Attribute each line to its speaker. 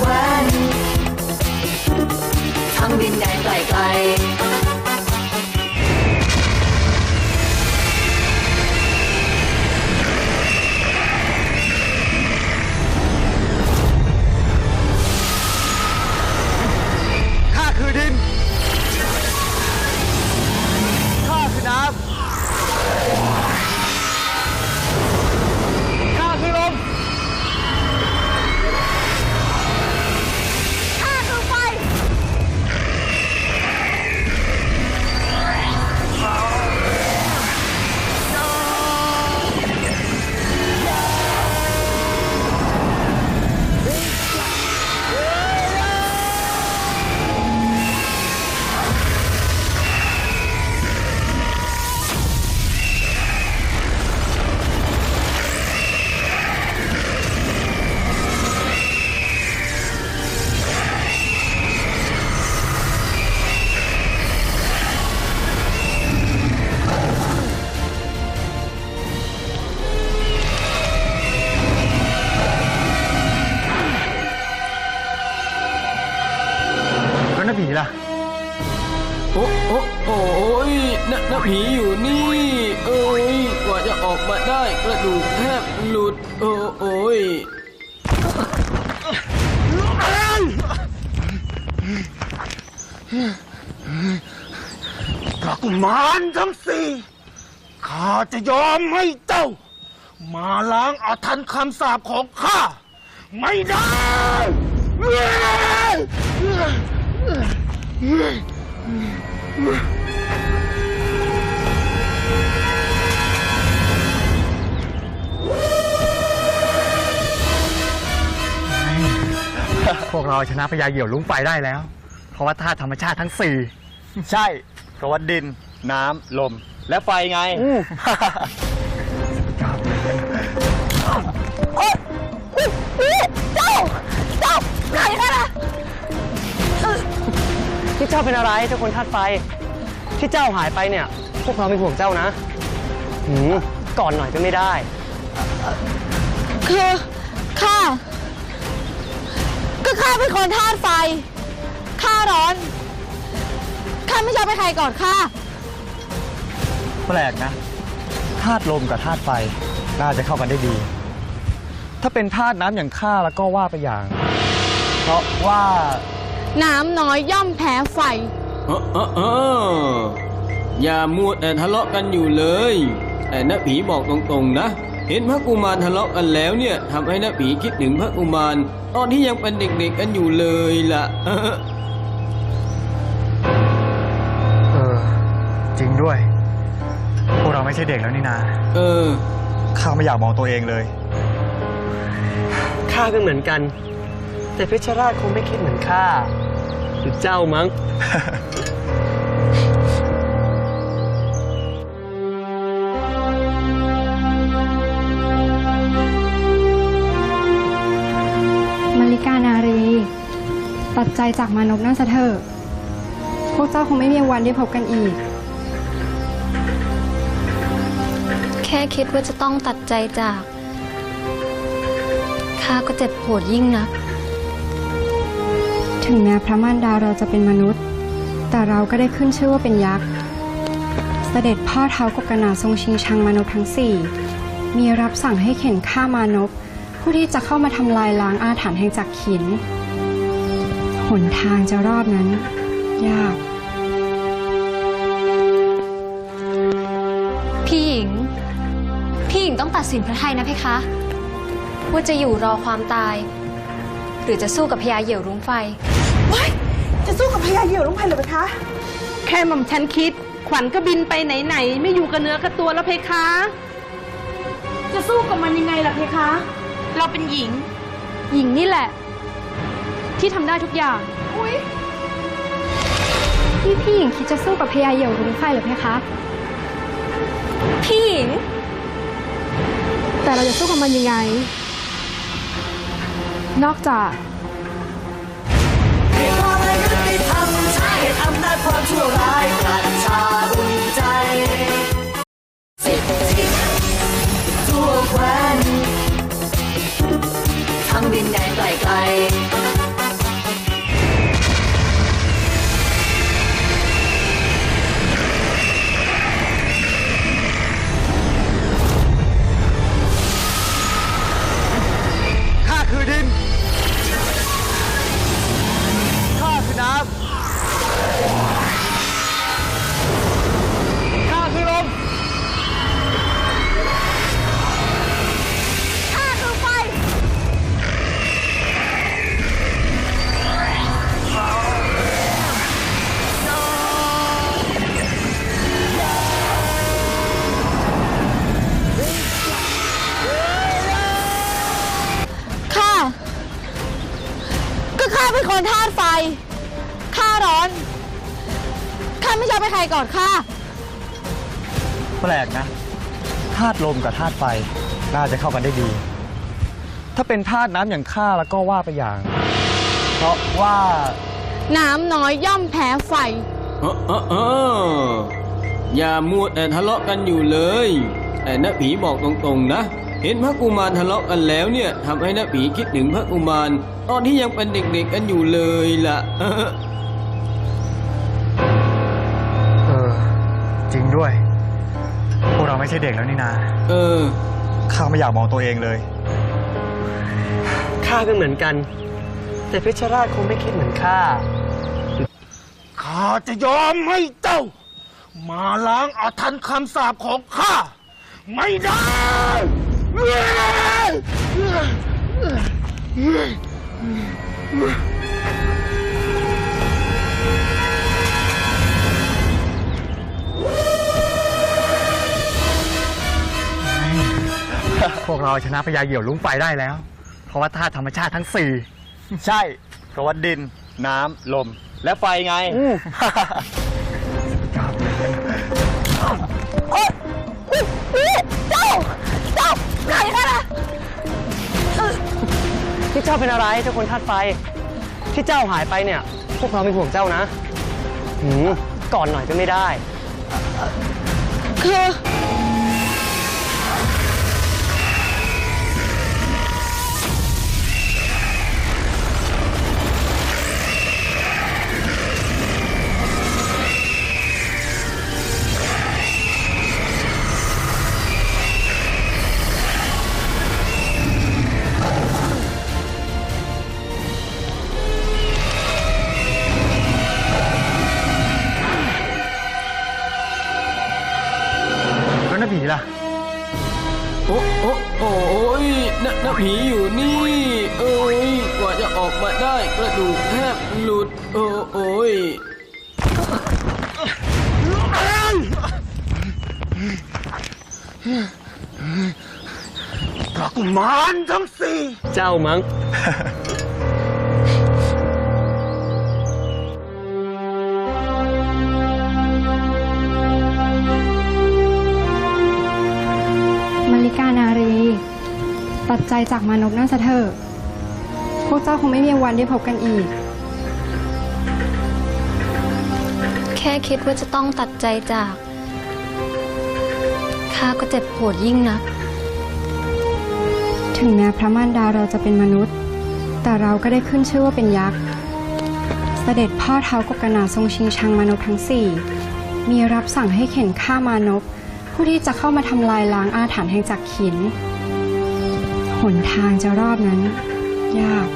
Speaker 1: แเอ้
Speaker 2: ยกว่าจะออกมาได้กระดูกแทบหลุด โอ้โอ้ย
Speaker 3: ตระกุมารทั้งสี่ข้าจะยอมให้เจ้า มาล้างอาถรรพ์คำสาปของข้า ไม่ได้
Speaker 4: พวกเราชนะพญาเหยี่ยวลุงไฟได้แล้ว เพราะว่าธาตุธรรมชาติทั้งสี่
Speaker 3: ใช่ เพราะว่าดิน น้ำ ลม และไฟไง
Speaker 5: เจ้า เจ้าใครกันล่ะ
Speaker 4: ที่เจ้าเป็นอะไรเจ้าคนธาตุไฟ ที่เจ้าหายไปเนี่ย พวกเราเป็นห่วงเจ้านะหืมก่อนหน่อยก็ไม่ได้
Speaker 5: คือ เป็นคนธาตุไฟ ข้าร้อน ข้าไม่ชอบให้ใครกอดข้า
Speaker 3: แปลกนะธาตุลมกับธาตุไฟน่าจะเข้ากันได้ดี ถ้าเป็นธาตุน้ำอย่างข้าแล้วก็ว่าไปอย่าง เพราะว่า
Speaker 5: น้ำน้อยย่อมแพ้ไฟ
Speaker 2: เออเออเอออย่ามัวแต่ทะเลาะกันอยู่เลย แต่น้าผีบอกตรงๆนะ เห็นพระกุมารทะเลาะกันแล้วเนี่ยทำให้น้าผีคิดถึงพระกุมาร ตอนที่ยังเป็นเด็กๆกันอยู่เลยล่ะเออ
Speaker 4: เออ จริงด้วย พวกเราไม่ใช่เด็กแล้วนี่นา
Speaker 2: เออ
Speaker 3: ข้าไม่อยากมองตัวเองเลย
Speaker 4: ข้าก็เหมือนกัน แต่เพชรราชคงไม่คิดเหมือนข้าหรือเจ้ามั้ง
Speaker 6: ตัดใจจากมานพนั่นซะเถอะพวกเจ้าคงไม่มีวันได้พบกันอีก
Speaker 7: แค่คิดว่าจะต้องตัดใจจาก ข้าก็เจ็บปวดยิ่งนัก
Speaker 6: ถึงแม้พระมารดาเราจะเป็นมนุษย์ แต่เราก็ได้ขึ้นชื่อว่าเป็นยักษ์ เสด็จพ่อเท้ากบกนาทรงชิงชังมานพทั้งสี่ มีรับสั่งให้เข็นฆ่ามานพผู้ที่จะเข้ามาทำลายล้างอาถรรพ์แห่งจักรขิน หนทางจะรอดนั้น ยาก
Speaker 7: พี่หญิง พี่หญิงต้องตัดสินพระทัยนะเพคะ ว่าจะอยู่รอความตาย หรือจะสู้กับพญาเหยี่ยวรุ้งไฟ
Speaker 8: ว้ายจะสู้กับพญาเหยี่ยวลงไปเหรือไหมคะ
Speaker 9: แค่หม่อมฉันคิด ขวัญก็บินไปไหนๆไม่อยู่กับเนื้อกับตัวแล้วเพคะ
Speaker 8: จะสู้กับมันยังไงล่ะเพคะ
Speaker 9: เราเป็นหญิง หญิงนี่แหละ ที่ทำได้ทุกอย่าง
Speaker 6: ที่พี่หญิงคิดจะสู้กับพญาเหยี่ยวรุ้งไฟเหรือเพคะ
Speaker 7: พี่หญิง
Speaker 6: แต่เราจะสู้กับมันยังไง นอกจาก
Speaker 1: คนธา
Speaker 5: ตุไฟ ข้าร้อน ข้าไม่ชอบให้ใครกอดข้า
Speaker 3: แปลกนะ ธาตุลมกับธาตุไฟ น่าจะเข้ากันได้ดี ถ้าเป็นธาตุน้ำอย่างข้าแล้วก็ว่าไปอย่าง เพราะว่า
Speaker 5: น้ำน้อยย่อมแพ้ไฟ
Speaker 2: เออเออเอออย่ามัวแต่ทะเลาะกันอยู่เลย แต่น้าผีบอกตรงๆนะ เห็นพระกุมารทะเลาะกันแล้วเนี่ยทำให้น้าผีคิดถึงพระกุมาร ตอนที่ยังเป็นเด็กๆกันอยู่เลยล่ะเออ
Speaker 3: เออ จริงด้วย พวกเราไม่ใช่เด็กแล้วนี่นา
Speaker 2: เออ
Speaker 3: ข้าไม่อยากมองตัวเองเลย
Speaker 4: ข้าก็เหมือนกัน แต่เพชรราชคงไม่คิดเหมือนข้า
Speaker 10: ข้าจะยอมให้เจ้า มาล้างอาถรรพ์คำสาปของข้า ไม่ได้
Speaker 3: พวกเราชนะพญาเหยี่ยวลุ้งไปได้แล้ว เพราะว่าธาตุธรรมชาติทั้งสี่ใช่ เพราะว่าดิน น้ำ ลม และไฟไง
Speaker 5: เที่
Speaker 4: เจ้าเป็นอะไรเจ้าคนธาตุไฟ ที่เจ้าหายไปเนี่ย พวกเราเป็นห่วงเจ้านะหืมก่อนหน่อยก็ไม่ได้
Speaker 5: คือ
Speaker 2: โอ้โอ้ยน้าน้าผีอยู่นี่ เอ้ย กว่าจะออกมาได้กระดูกแทบหลุด โอ้โอ้ย
Speaker 10: พระกุมารทั้งสี่
Speaker 4: เจ้ามั้ง
Speaker 6: ตัดใจจากมานพนั่นซะเถอะพวกเจ้าคงไม่มีวันได้พบกันอีก
Speaker 7: แค่คิดว่าจะต้องตัดใจจาก ข้าก็เจ็บปวดยิ่งนัก
Speaker 6: ถึงแม้พระมารดาเราจะเป็นมนุษย์ แต่เราก็ได้ขึ้นชื่อว่าเป็นยักษ์ เสด็จพ่อเท้ากบกนาทรงชิงชังมานพทั้งสี่ มีรับสั่งให้เข็นฆ่ามานพผู้ที่จะเข้ามาทำลายล้างอาถรรพ์แห่งจักรขิน หนทางจะรอดนั้น ยาก